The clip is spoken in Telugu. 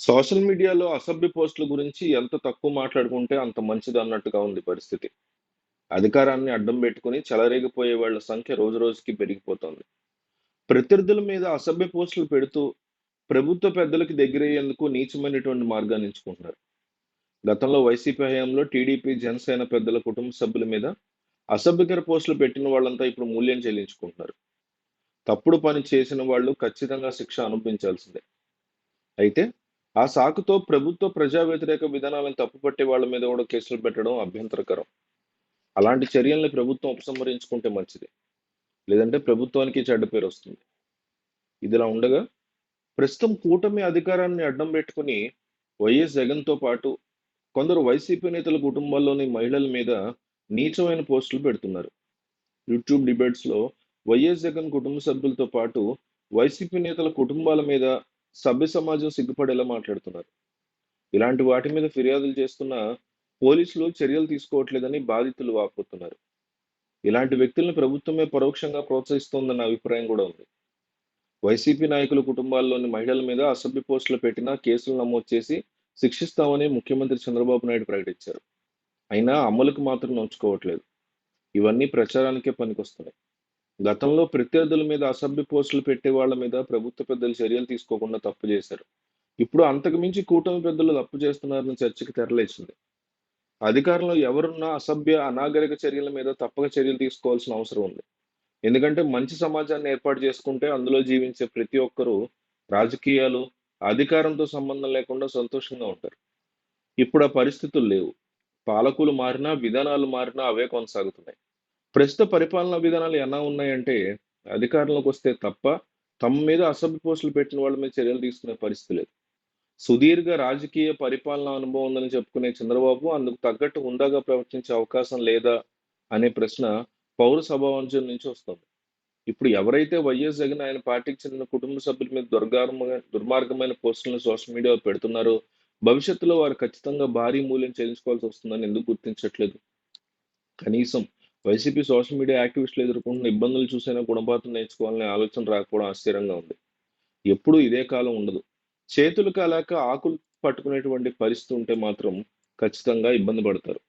సోషల్ మీడియాలో అసభ్య పోస్టుల గురించి ఎంత తక్కువ మాట్లాడుకుంటే అంత మంచిది అన్నట్టుగా ఉంది పరిస్థితి. అధికారాన్ని అడ్డం పెట్టుకొని చెలరేగిపోయే వాళ్ళ సంఖ్య రోజు రోజుకి పెరిగిపోతోంది. ప్రత్యర్థుల మీద అసభ్య పోస్టులు పెడుతూ ప్రభుత్వ పెద్దలకు దగ్గరయ్యేందుకు నీచమైనటువంటి మార్గాన్ని ఎంచుకుంటున్నారు. గతంలో వైసీపీ హయాంలో టీడీపీ, జనసేన పెద్దల కుటుంబ సభ్యుల మీద అసభ్యకర పోస్టులు పెట్టిన వాళ్ళంతా ఇప్పుడు మూల్యం చెల్లించుకుంటున్నారు. తప్పుడు పని చేసిన వాళ్ళు ఖచ్చితంగా శిక్ష అనుభవించాల్సిందే. అయితే ఆ సాకుతో ప్రభుత్వ ప్రజా వ్యతిరేక విధానాలను తప్పుపట్టే వాళ్ళ మీద కూడా కేసులు పెట్టడం అభ్యంతరకరం. అలాంటి చర్యల్ని ప్రభుత్వం ఉపసంహరించుకుంటే మంచిది. లేదంటే ప్రభుత్వానికి చెడ్డ పేరు వస్తుంది. ఇదిలా ఉండగా ప్రస్తుతం కూటమి అధికారాన్ని అడ్డం పెట్టుకుని వైఎస్ జగన్‌తో పాటు కొందరు వైసీపీ నేతల కుటుంబాల్లోని మహిళల మీద నీచమైన పోస్టులు పెడుతున్నారు. యూట్యూబ్ డిబేట్స్‌లో వైఎస్ జగన్ కుటుంబ సభ్యులతో పాటు వైసీపీ నేతల కుటుంబాల మీద సభ్య సమాజం సిగ్గుపడేలా మాట్లాడుతున్నారు. ఇలాంటి వాటి మీద ఫిర్యాదులు చేస్తున్న పోలీసులు చర్యలు తీసుకోవట్లేదని బాధితులు వాపోతున్నారు. ఇలాంటి వ్యక్తులను ప్రభుత్వమే పరోక్షంగా ప్రోత్సహిస్తోందన్న అభిప్రాయం కూడా ఉంది. వైసీపీ నాయకుల కుటుంబాల్లోని మహిళల మీద అసభ్య పోస్టులు పెట్టినా కేసులు నమోదు చేసి శిక్షిస్తామని ముఖ్యమంత్రి చంద్రబాబు నాయుడు ప్రకటించారు. అయినా అమలుకు మాత్రం నోచుకోవట్లేదు. ఇవన్నీ ప్రచారానికే పనికొస్తున్నాయి. గతంలో ప్రత్యర్థుల మీద అసభ్య పోస్టులు పెట్టే వాళ్ళ మీద ప్రభుత్వ పెద్దలు చర్యలు తీసుకోకుండా తప్పు చేశారు. ఇప్పుడు అంతకుమించి కూటమి పెద్దలు తప్పు చేస్తున్నారని చర్చకి తెరలేసింది అధికారంలో ఎవరున్నా అసభ్య, అనాగరిక చర్యల మీద తప్పక చర్యలు తీసుకోవాల్సిన అవసరం ఉంది. ఎందుకంటే మంచి సమాజాన్ని ఏర్పాటు చేసుకుంటే అందులో జీవించే ప్రతి ఒక్కరూ రాజకీయాలు, అధికారంతో సంబంధం లేకుండా సంతోషంగా ఉంటారు. ఇప్పుడు ఆ పరిస్థితులు లేవు. పాలకులు మారినా, విధానాలు మారినా అవే కొనసాగుతున్నాయి. ప్రస్తుత పరిపాలనా విధానాలు ఎలా ఉన్నాయంటే అధికారంలోకి వస్తే తప్ప తమ మీద అసభ్య పోస్టులు పెట్టిన వాళ్ళ మీద చర్యలు తీసుకునే పరిస్థితి లేదు. సుదీర్ఘ రాజకీయ పరిపాలనా అనుభవం ఉందని చెప్పుకునే చంద్రబాబు అందుకు తగ్గట్టు హుందాగా ప్రవర్తించే అవకాశం లేదా అనే ప్రశ్న పౌర సభావంశం నుంచి వస్తుంది ఇప్పుడు ఎవరైతే వైఎస్ జగన్ ఆయన పార్టీకి చెందిన కుటుంబ సభ్యుల మీద దుర్గార్మ దుర్మార్గమైన పోస్టులను సోషల్ మీడియాలో పెడుతున్నారో భవిష్యత్తులో వారు ఖచ్చితంగా భారీ మూల్యం చెల్లించుకోవాల్సి వస్తుందని ఎందుకు గుర్తించట్లేదు? కనీసం వైసీపీ సోషల్ మీడియా యాక్టివిస్టులు ఎదుర్కొంటున్న ఇబ్బందులు చూసైనా గుణపాఠం నేర్చుకోవాలనే ఆలోచన రాకపోవడం ఆశ్చర్యంగా ఉంది. ఎప్పుడూ ఇదే కాలం ఉండదు. చేతులు కాలాక ఆకులు పట్టుకునేటువంటి పరిస్థితి ఉంటే మాత్రం ఖచ్చితంగా ఇబ్బంది పడతారు.